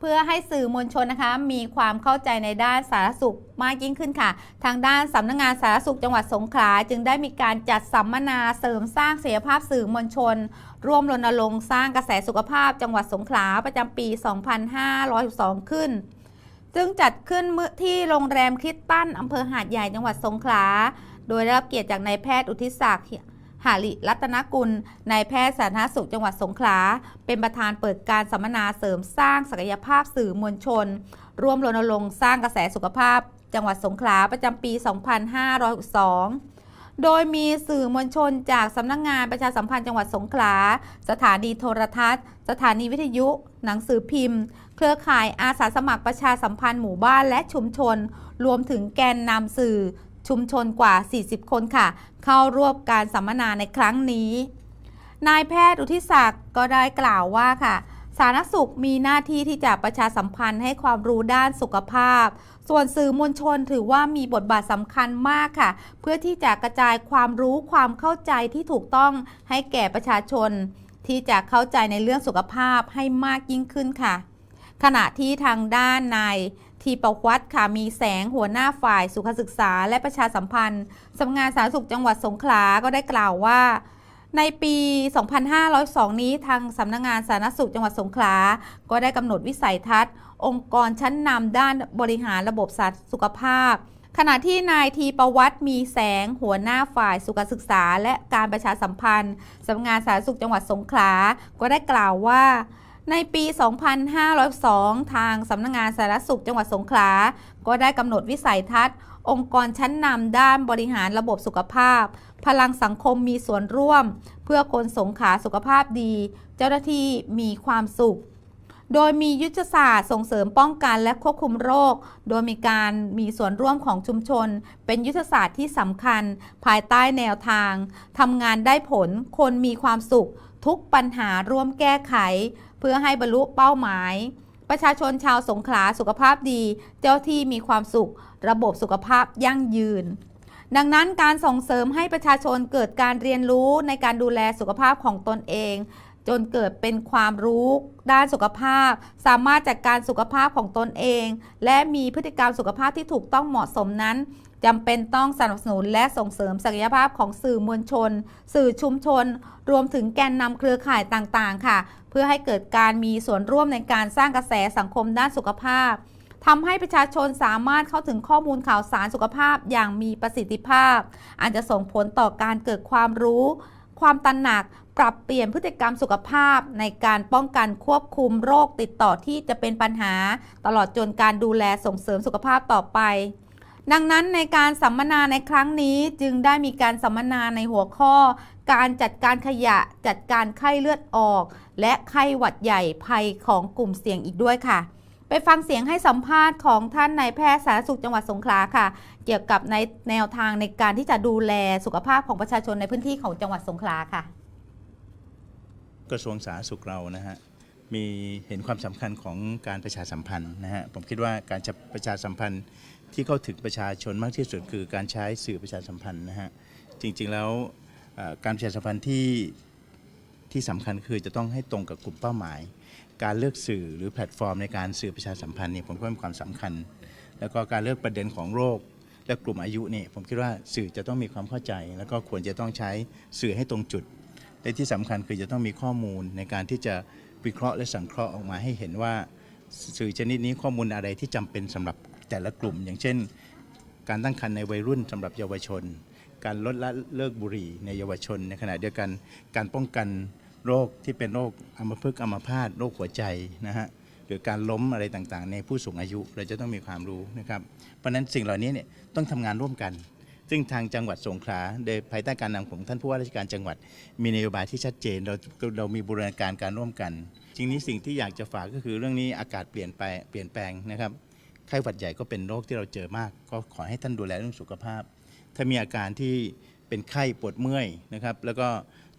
เพื่อให้สื่อมวลชนนะคะมีความเข้าใจในด้านสาธารณสุขมากยิ่งขึ้นค่ะ ทางด้านสำนักงานสาธารณสุขจังหวัดสงขลาจึงได้มีการจัดสัมมนาเสริมสร้างศักยภาพสื่อมวลชน ร่วมรณรงค์สร้างกระแสสุขภาพจังหวัดสงขลาประจำปี 2512 ขึ้นซึ่งจัดขึ้นเมื่อที่โรงแรมคริสตันอำเภอหาดใหญ่จังหวัดสงขลา โดยได้รับเกียรติจากนายแพทย์อุทิศศักดิ์ หาริรัตนกุลนายแพทย์สาธารณสุขจังหวัดสงขลา เป็นประธานเปิดการสัมมนาเสริมสร้างศักยภาพสื่อมวลชน ร่วมรณรงค์สร้างกระแสสุขภาพ จังหวัดสงขลาประจำปี 2562โดยมีสื่อมวลชนจากสำนักงงานประชาสัมพันธ์จังหวัดสงขลา สถานีโทรทัศน์ สถานีวิทยุ หนังสือพิมพ์ เครือข่ายอาสาสมัครประชาสัมพันธ์หมู่บ้านและชุมชน รวมถึงแกนนำสื่อ ชุมชนกว่า 40 คนค่ะ เข้าร่วมการสัมมนาในครั้งนี้ นายแพทย์อุทิศักดิ์ก็ได้กล่าวว่าค่ะสาธารณสุขมีหน้าที่ที่จะประชาสัมพันธ์ให้ความรู้ด้านสุขภาพ ส่วนสื่อมวลชนถือว่ามีบทบาทสำคัญมากค่ะ เพื่อที่จะกระจายความรู้ความเข้าใจที่ถูกต้องให้แก่ประชาชน ที่จะเข้าใจในเรื่องสุขภาพให้มากยิ่งขึ้นค่ะ ขณะที่ทางด้านนาย ทีประวัติค่ะมีแสงหัวหน้าฝ่ายสุขศึกษาและประชาสัมพันธ์สำนักงานสาธารณสุขจังหวัดสงขลาก็ได้กล่าวว่า ในปี 2502 นี้ทางสำนักงานสาธารณสุขจังหวัดสงขลา ก็ได้กำหนดวิสัยทัศน์ องค์กรชั้นนำด้านบริหารระบบสาธารณสุขภาพ ขณะที่นายทีประวัติมีแสงหัวหน้าฝ่ายสุขศึกษา และการประชาสัมพันธ์สำนักงานสาธารณสุขจังหวัดสงขลา ก็ได้กล่าวว่า ในปี 2502 ทางสำนักงานสาธารณสุขจังหวัดสงขลา ก็ได้กำหนดวิสัยทัศน์ องค์กรชั้นนำด้านบริหารระบบสุขภาพ พลังสังคมมีส่วนร่วม เพื่อคนสงขลาสุขภาพดี เจ้าหน้าที่มีความสุข โดยมียุทธศาสตร์ส่งเสริมป้องกันและควบคุมโรค โดยมีการมีส่วนร่วมของชุมชน เป็นยุทธศาสตร์ที่สำคัญ ภายใต้แนวทางทำงานได้ผล คนมีความสุข ทุกปัญหาร่วมแก้ไข เพื่อให้บรรลุเป้าหมาย ประชาชนชาวสงขลาสุขภาพดี เจ้าที่มีความสุข ระบบสุขภาพยั่งยืน ดังนั้นการส่งเสริมให้ประชาชนเกิดการเรียนรู้ในการดูแลสุขภาพของตนเอง จนเกิดเป็นความรู้ด้านสุขภาพ สามารถจัดการสุขภาพของตนเอง และมีพฤติกรรมสุขภาพที่ถูกต้องเหมาะสมนั้น จำเป็นต้องสนับสนุนและส่งเสริมศักยภาพของสื่อมวลชน สื่อชุมชน รวมถึงแกนนำเครือข่ายต่างๆ ค่ะ เพื่อให้เกิดการมีส่วนร่วมในการสร้างกระแสสังคมด้านสุขภาพทำให้ประชาชนสามารถเข้าถึงข้อมูลข่าวสารสุขภาพอย่างมีประสิทธิภาพ อาจจะส่งผลต่อการเกิดความรู้ ความตระหนัก ปรับเปลี่ยนพฤติกรรมสุขภาพ ในการป้องกันควบคุมโรคติดต่อที่จะเป็นปัญหา ตลอดจนการดูแลส่งเสริมสุขภาพต่อไป ดังนั้นในการสัมมนาในครั้งนี้จึงได้มีการสัมมนาในหัวข้อ การจัดการขยะจัดการไข้เลือดออก และไข้หวัดใหญ่ภัยของกลุ่มเสี่ยงอีกด้วยค่ะ ไปฟังเสียงให้สัมภาษณ์ของท่านนายแพทย์สาธารณสุขจังหวัดสงขลาค่ะ เกี่ยวกับในแนวทางในการที่จะดูแลสุขภาพของประชาชนในพื้นที่ของจังหวัดสงขลาค่ะ กระทรวงสาธารณสุขเรานะฮะ มีเห็นความสำคัญของการประชาสัมพันธ์นะฮะผมคิดว่าการประชาสัมพันธ์ที่เข้าถึงประชาชนมากที่สุดคือการใช้สื่อประชาสัมพันธ์นะฮะจริงๆแล้วการประชาสัมพันธ์ที่ที่สำคัญคือจะต้องให้ตรงกับกลุ่มเป้าหมาย การเลือกสื่อหรือแพลตฟอร์มในการสื่อประชาสัมพันธ์เนี่ยผมว่ามีความสำคัญ แล้วก็การเลือกประเด็นของโรคและกลุ่มอายุเนี่ยผมคิดว่าสื่อจะต้องมีความเข้าใจ แล้วก็ควรจะต้องใช้สื่อให้ตรงจุดและที่สำคัญคือจะต้องมีข้อมูลในการที่จะ วิเคราะห์และสังเคราะห์ออกมาให้เห็นว่าสื่อชนิดนี้ข้อมูลอะไรที่จำเป็นสำหรับแต่ละกลุ่ม อย่างเช่น การตั้งครรภ์ในวัยรุ่นสำหรับเยาวชน การลดละเลิกบุหรี่ในเยาวชน ในขณะเดียวกันการป้องกันโรคที่เป็นโรคอัมพฤกษ์อัมพาตโรคหัวใจนะฮะหรือการล้มอะไรต่างๆ ในผู้สูงอายุเราจะต้องมีความรู้นะครับ เพราะฉะนั้นสิ่งเหล่านี้เนี่ยต้องทำงานร่วมกัน ซึ่งทางจังหวัดสงขลาโดยภายใต้การนำของท่านผู้ว่าราชการจังหวัด มีนโยบายที่ชัดเจน เราเรามีบูรณาการการร่วมกันจริงนี้สิ่งที่อยากจะฝากก็คือเรื่องนี้อากาศเปลี่ยนไปเปลี่ยนแปลงนะครับไข้หวัดใหญ่ก็เป็นโรคที่เราเจอมาก ก็ขอให้ท่านดูแลเรื่องสุขภาพ ถ้ามีอาการที่เป็นไข้ปวดเมื่อยนะครับ แล้วก็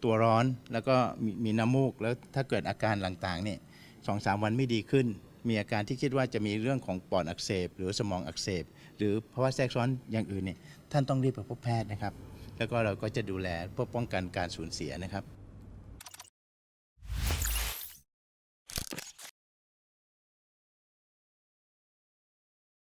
ตัวร้อนแล้วก็มีมีน้ำมูก แล้วถ้าเกิดอาการต่างๆเนี่ยสองสามวันไม่ดีขึ้น มีอาการที่คิดว่าจะมีเรื่องของปอดอักเสบ หรือสมองอักเสบ หรือภาวะแทรกซ้อนอย่างอื่นเนี่ยท่านต้องรีบไปพบแพทย์นะครับ แล้วก็เราก็จะดูแลเพื่อป้องกันการสูญเสียนะครับ